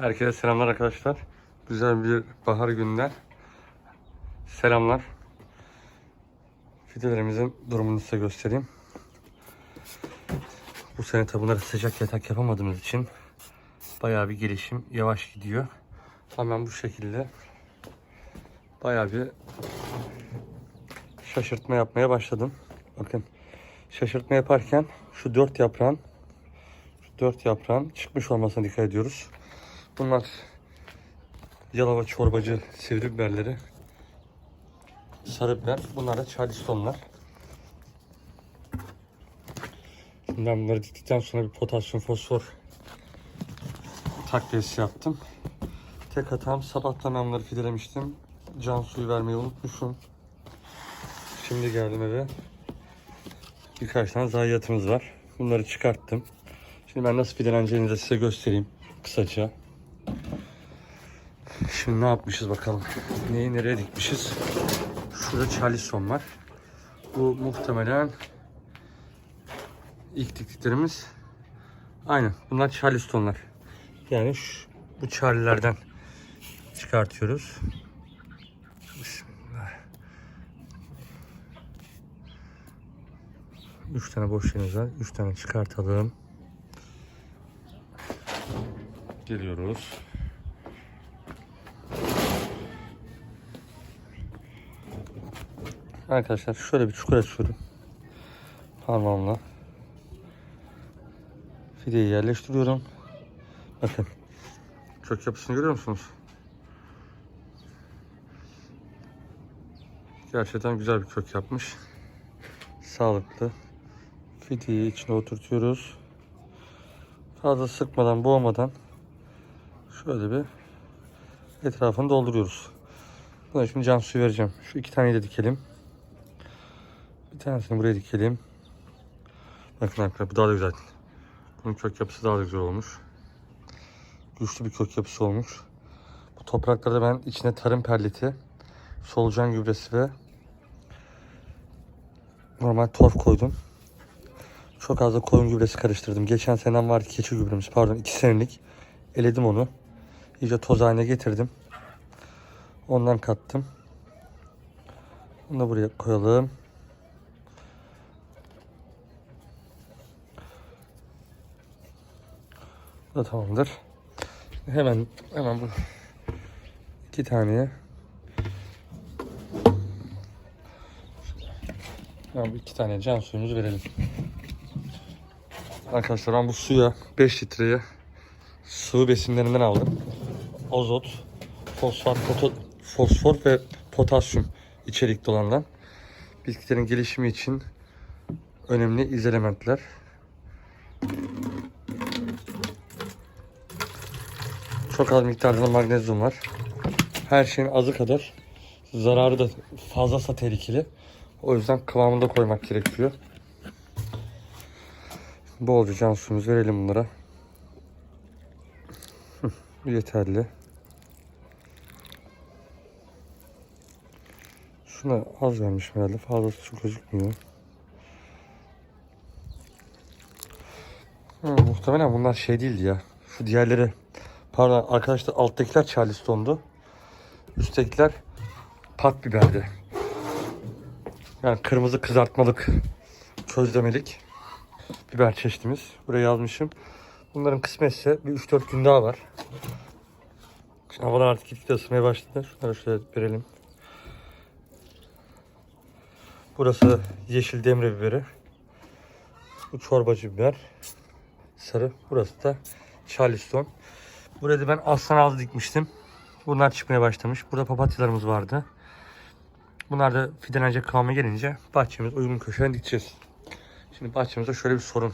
Herkese selamlar arkadaşlar. Güzel bir bahar gününden selamlar. Fidelerimizin durumunu size göstereyim. Bu sene tabi sıcak yatak yapamadığımız için bayağı bir gelişim yavaş gidiyor. Ben bu şekilde bayağı bir şaşırtma yapmaya başladım. Bakın şaşırtma yaparken şu dört yaprağın şu dört yaprağın çıkmış olmasına dikkat ediyoruz. Bunlar Yalova çorbacı sivri biberleri. Sarı biber. Bunlar da charlestonlar. Şimdi bunları diktikten sonra bir potasyum fosfor takviyesi yaptım. Tek hatam sabahtan ben bunları fidelemiştim. Can suyu vermeyi unutmuşum. Şimdi geldim eve. Birkaç tane zayiatımız var. Bunları çıkarttım. Şimdi ben nasıl fideleneceğini de size göstereyim kısaca. Şimdi ne yapmışız bakalım. Neyi nereye dikmişiz? Şurada charlison var. Bu muhtemelen ilk diktiklerimiz. Aynen. Bunlar charlistonlar. Yani şu, bu charlilerden çıkartıyoruz. Bismillah. Üç tane boş yerimiz var. Üç tane çıkartalım. Geliyoruz. Arkadaşlar şöyle bir çukur açıyorum. Parmağımla. Fideyi yerleştiriyorum. Bakın. Kök yapısını görüyor musunuz? Gerçekten güzel bir kök yapmış. Sağlıklı. Fideyi içine oturtuyoruz. Fazla sıkmadan, boğmadan şöyle bir etrafını dolduruyoruz. Buna şimdi can suyu vereceğim. Şu iki taneyi de dikelim. Tanesini buraya dikelim. Bakın arkadaşlar bu daha da güzel. Bunun kök yapısı daha da güzel olmuş. Güçlü bir kök yapısı olmuş. Bu topraklarda ben içine tarım perliti, solucan gübresi ve normal torf koydum. Çok az da koyun gübresi karıştırdım. Geçen senem vardı keçi gübremiz pardon 2 senelik. Eledim onu. İyice toz haline getirdim. Ondan kattım. Bunu da buraya koyalım. Da tamamdır. Hemen hemen bu iki taneye Hemen bu iki tane can suyumuzu verelim. Arkadaşlar ben bu suya 5 litreye sıvı besinlerinden aldım. Azot, fosfat, poto- fosfor ve potasyum içerikli olandan. Bitkilerin gelişimi için önemli izelementler. Çok az miktarda da magnezyum var. Her şeyin azı kadar zararı da fazlasa tehlikeli. O yüzden kıvamında koymak gerekiyor. Bolca can suyumuzu verelim bunlara. Yeterli. Şuna az vermiş herhalde. Fazlası çok gözükmüyor. Hı, muhtemelen bunlar şey değildi ya. Şu diğerleri pardon arkadaşlar alttakiler Charleston'du. Üsttekiler pat biberdi. Yani kırmızı kızartmalık közlemelik biber çeşitimiz. Buraya yazmışım. Bunların kısmetse bir 3-4 gün daha var. Şimdi havalar artık gitgide ısınmaya başladı. Şunları şöyle verelim. Burası yeşil demre biberi. Bu çorbacı biber. Sarı. Burası da charleston. Buraya da ben aslan ağzı dikmiştim. Bunlar çıkmaya başlamış. Burada papatyalarımız vardı. Bunlar da fidelenecek kıvama gelince bahçemiz uygun köşeye dikeceğiz. Şimdi bahçemizde şöyle bir sorun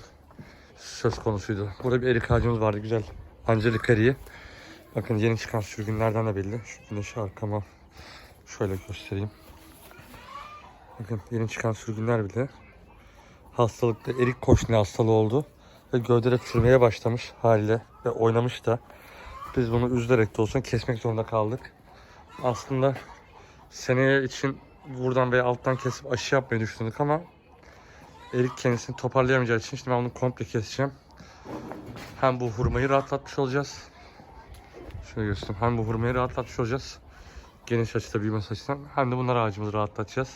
söz konusuydu. Burada bir erik ağacımız vardı güzel. Angelik eriği. Bakın yeni çıkan sürgünlerden de belli. Şu güneşi arkama şöyle göstereyim. Bakın yeni çıkan sürgünler bile hastalıkta erik koşne hastalığı oldu. Ve gövdede çürümeye başlamış haliyle ve oynamış da. Biz bunu üzülerek de olsun kesmek zorunda kaldık. Aslında seneye için buradan veya alttan kesip aşı yapmayı düşündük ama erik kendisini toparlayamayacağı için şimdi ben bunu komple keseceğim. Hem bu hurmayı rahatlatmış olacağız. Şöyle göstereyim. Hem bu hurmayı rahatlatmış olacağız. Geniş açıda büyümesi açısından. Hem de bunlar ağacımızı rahatlatacağız.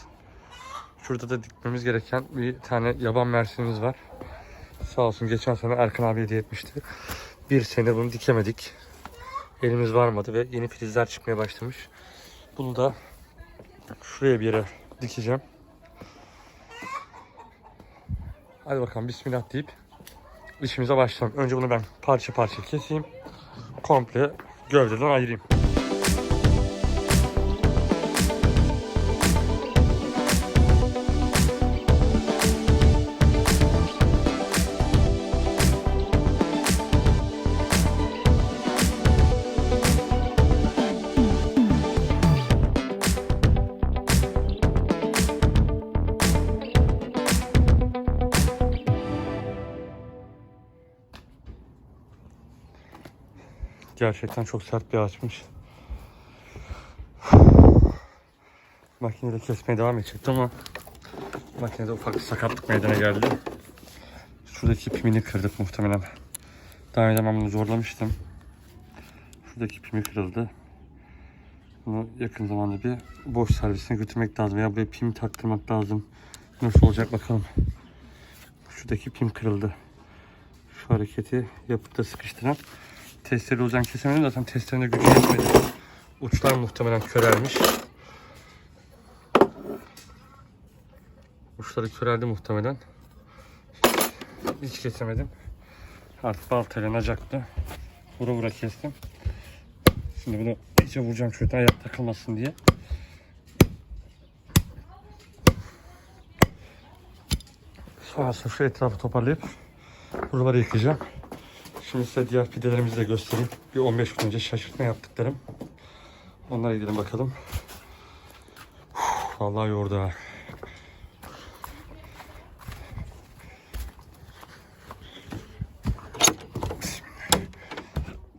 Şurada da dikmemiz gereken bir tane yaban mersinimiz var. Sağ olsun geçen sene Erkan abi hediye etmişti. Bir sene bunu dikemedik. Elimiz varmadı ve yeni filizler çıkmaya başlamış. Bunu da şuraya bir yere dikeceğim. Hadi bakalım bismillah deyip işimize başlayalım. Önce bunu ben parça parça keseyim. Komple gövdeden ayırayım. Gerçekten çok sert bir ağaçmış. Makineyle kesmeye devam edecekti ama makinede ufak bir sakatlık meydana geldi. Şuradaki pimini kırdık muhtemelen. Daha önce ben bunu zorlamıştım. Şuradaki pimi kırıldı. Bunu yakın zamanda bir boş servisine götürmek lazım veya buraya pim taktırmak lazım. Nasıl olacak bakalım. Şuradaki pim kırıldı. Şu hareketi yapıp da sıkıştıran testleri olacağını kesemedim zaten testlerinde gücü yetmedi. Uçlar muhtemelen körelmiş. Uçları köreldi muhtemelen. Hiç kesemedim. Artık baltayla nacaklı. Vura vura kestim. Şimdi bunu iyice vuracağım şöyle ayak takılmasın diye. Sonrasında şu etrafı toparlayıp buraları yıkayacağım. Şimdi size diğer pidelerimizi de göstereyim. Bir 15 gün önce şaşırtma yaptıklarım. Onlara gidelim bakalım. Uf, vallahi yordu ha.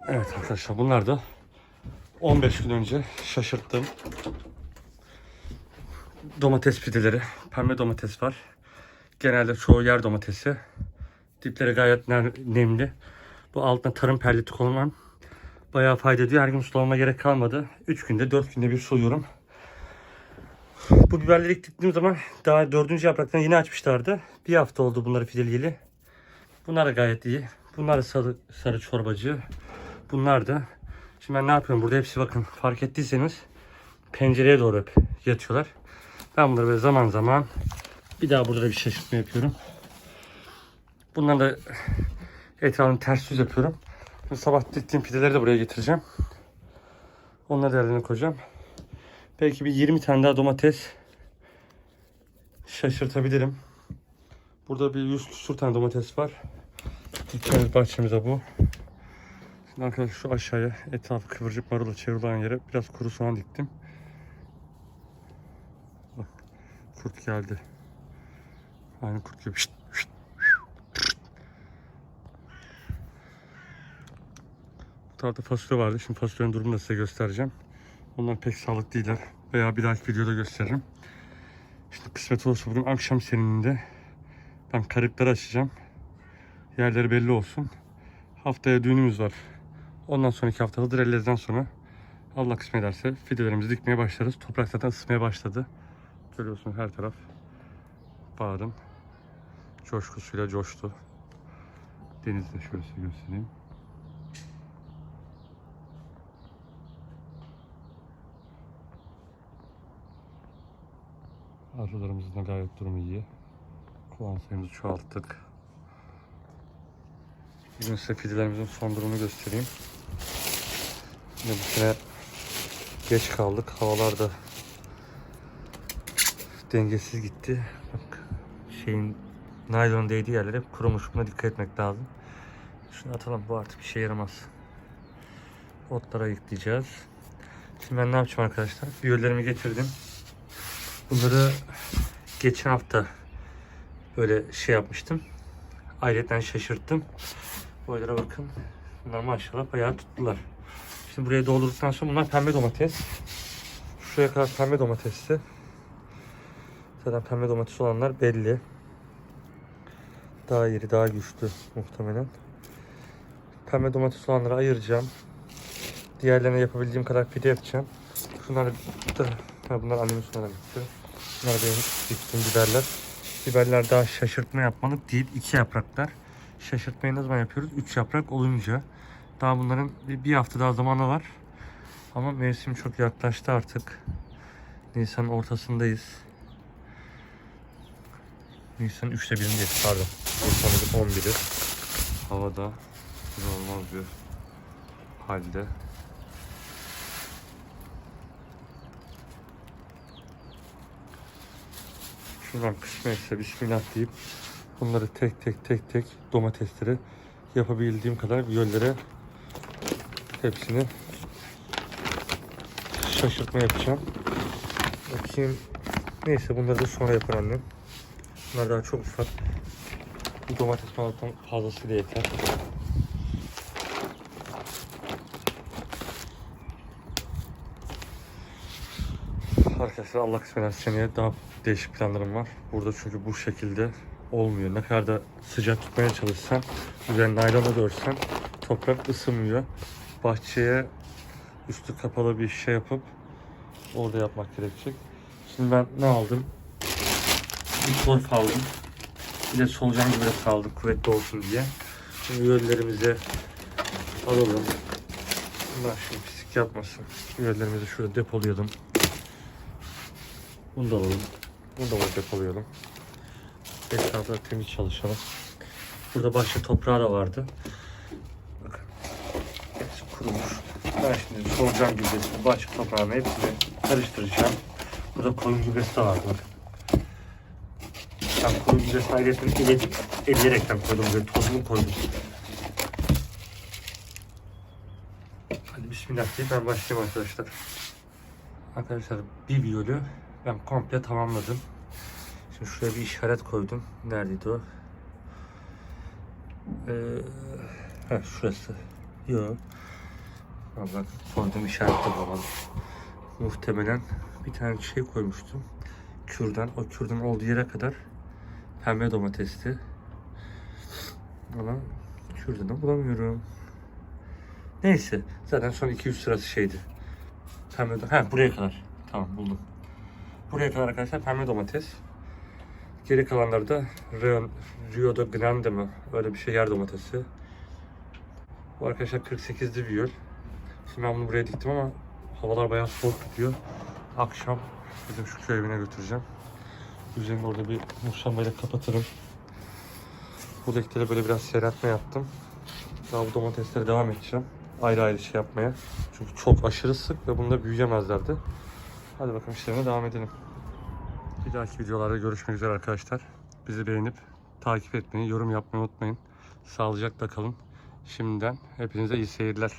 Evet arkadaşlar bunlar da 15 gün önce şaşırttığım domates pideleri. Pembe domates var. Genelde çoğu yer domatesi. Dipleri gayet nem- nemli. Bu altına tarım perliti konulan bayağı fayda ediyor. Her gün sulamama gerek kalmadı. 3 günde 4 günde bir suluyorum. Bu biberleri diktiğim zaman daha dördüncü yapraktan yeni açmışlardı. Bir hafta oldu bunları fideliyeli. Bunlar da gayet iyi. Bunlar da sarı, sarı çorbacı. Bunlar da. Şimdi ben ne yapıyorum burada hepsi bakın fark ettiyseniz pencereye doğru hep yatıyorlar. Ben bunları böyle zaman zaman bir daha burada da bir şaşırtma yapıyorum. Bundan da etrafını ters yüz yapıyorum. Şimdi sabah diktiğim pideleri de buraya getireceğim. Onları da yerlerine koyacağım. Belki bir 20 tane daha domates şaşırtabilirim. Burada bir 100 küsur tane domates var. Dikeceğimiz bahçemize bu. Şimdi arkadaşlar şu aşağıya etrafı kıvırcık marula çevrilen yere biraz kuru soğan diktim. Bak kurt geldi. Aynı kurt gibi. Şşt, şşt. Bu tarafta fasulye vardı. Şimdi fasulyenin durumunu size göstereceğim. Onlar pek sağlıklı değiller. Veya bir dahaki videoda gösteririm. Şimdi kısmet olursa bugün akşam serininde ben karıkları açacağım. Yerleri belli olsun. Haftaya düğünümüz var. Ondan sonraki hafta Hıdrellez'den sonra Allah kısmet ederse fidelerimizi dikmeye başlarız. Toprak zaten ısınmaya başladı. Görüyorsun her taraf bağrın coşkusuyla coştu. Denizde şöyle size göstereyim. Arılarımızın da gayet durumu iyi. Kovan sayımızı çoğalttık. Bugün size fidelerimizin son durumunu göstereyim. Yine bu sene geç kaldık. Havalar da dengesiz gitti. Bak şeyin naylon değdiği yerlere hep kurumuş. Buna dikkat etmek lazım. Şunu atalım. Bu artık bir şey yaramaz. Otlara yükleyeceğiz. Şimdi ben ne yapacağım arkadaşlar? Biyollerimi getirdim. Bunları geçen hafta böyle şey yapmıştım. Ayrıca şaşırttım. Boylara bakın. Bunlar maşallah bayağı tuttular. Şimdi buraya doldurduktan sonra bunlar pembe domates. Şuraya kadar pembe domatesti. Zaten pembe domates olanlar belli. Daha iri, daha güçlü muhtemelen. Pembe domates olanları ayıracağım. Diğerlerine yapabildiğim kadar pide yapacağım. Şunlar da, bunlar annemin sonra bitti. Bunlar benim biberler. Biberler daha şaşırtma yapmalık değil. iki yapraklar. Şaşırtmayı ne zaman yapıyoruz? Üç yaprak olunca. Daha bunların bir, hafta daha zamanı var. Ama mevsim çok yaklaştı artık. Nisan'ın ortasındayız. Nisan'ın üçte birindeyiz pardon. Nisan'ın 11'i. Havada inanılmaz bir halde. Şuradan kısmetse bismillah deyip bunları tek tek tek tek domatesleri yapabildiğim kadar göllere hepsini şaşırtma yapacağım. Bakayım. Neyse bunları da sonra yapar annem. Bunlar daha çok ufak. Bu domates falan fazlasıyla yeter. Arkadaşlar Allah kısmet seneye daha değişik planlarım var. Burada çünkü bu şekilde olmuyor. Ne kadar da sıcak tutmaya çalışsam, üzerine naylona da toprak ısınmıyor. Bahçeye üstü kapalı bir şey yapıp orada yapmak gerekecek. Şimdi ben ne aldım? Bir torf aldım. Bir de solucan gübresi aldım kuvvetli olsun diye. Şimdi yöllerimizi alalım. Bunlar şimdi pislik yapmasın. Yöllerimizi şurada depoluyordum. Bunu da alalım. Bunu da burada depolayalım. Etrafta temiz çalışalım. Burada bahçe toprağı da vardı. Bakın. Hepsi kurumuş. Ben şimdi solucan gübresi, bahçe toprağını hepsini karıştıracağım. Burada koyun gübresi de vardı bakın. Ben koyun gübresini ayrıca eledik, eleyerekten koydum böyle tozunu koydum. Hadi bismillah deyip ben başlayayım arkadaşlar. Arkadaşlar bir biyolü ben komple tamamladım. Şimdi şuraya bir işaret koydum. Neredeydi o? Ee, heh, şurası. Yok. Allah koyduğum işarette bulamadım. Muhtemelen bir tane şey koymuştum. Kürdan. O kürdan olduğu yere kadar pembe domatesti. Ama kürdanı bulamıyorum. Neyse. Zaten son 2-3 sırası şeydi. Pembe Ha buraya kadar. Tamam buldum. Buraya kadar arkadaşlar pembe domates. Geri kalanları da Rio, Rio de Grande mi? Öyle bir şey yer domatesi. Bu arkadaşlar 48'li bir yol. Şimdi ben bunu buraya diktim ama havalar bayağı soğuk tutuyor. Akşam bizim şu köy evine götüreceğim. Üzerini orada bir muşambayla kapatırım. Bu lekleri böyle biraz seyreltme yaptım. Daha bu domateslere devam edeceğim. Ayrı ayrı şey yapmaya. Çünkü çok aşırı sık ve bunda büyüyemezlerdi. Hadi bakalım işlerine devam edelim. Bir dahaki videolarda görüşmek üzere arkadaşlar. Bizi beğenip takip etmeyi, yorum yapmayı unutmayın. Sağlıcakla kalın. Şimdiden hepinize iyi seyirler.